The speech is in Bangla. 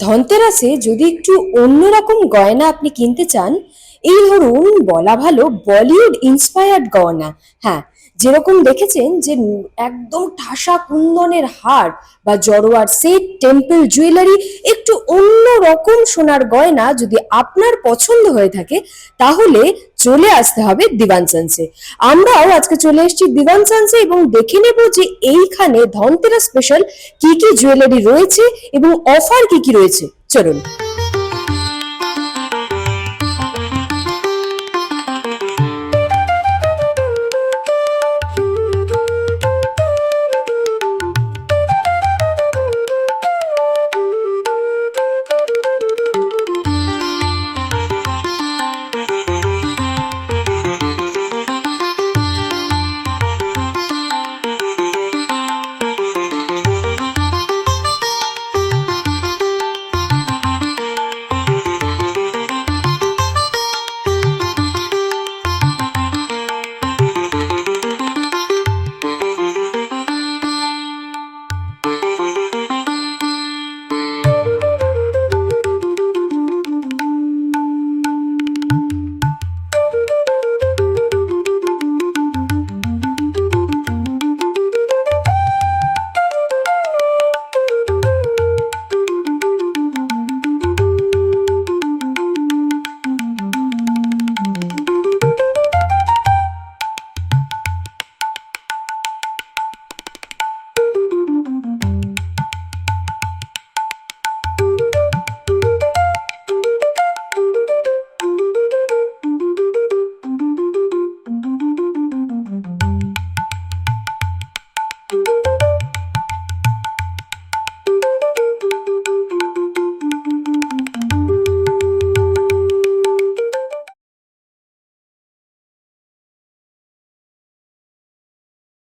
ধনতেরাসে যদি একটু অন্যরকম গয়না আপনি কিনতে চান, এই ধরুন বলা ভালো বলিউড ইন্সপায়ার্ড গয়না। হ্যাঁ যেরকম দেখেছেন যে একদম ঠাসা কুন্দনের হার বা জড়োয়ার সেট, টেম্পল জুয়েলারি, একটু অন্য রকম সোনার গয়না যদি আপনার পছন্দ হয়ে থাকে, তাহলে চলে আসতে হবে দিওয়ান সানসে। আমরাও আজকে চলে এসেছি দিওয়ান সানসে এবং দেখে নেব যে এইখানে ধনতেরা স্পেশাল কি কি জুয়েলারি রয়েছে এবং অফার কি কি রয়েছে। চলুন।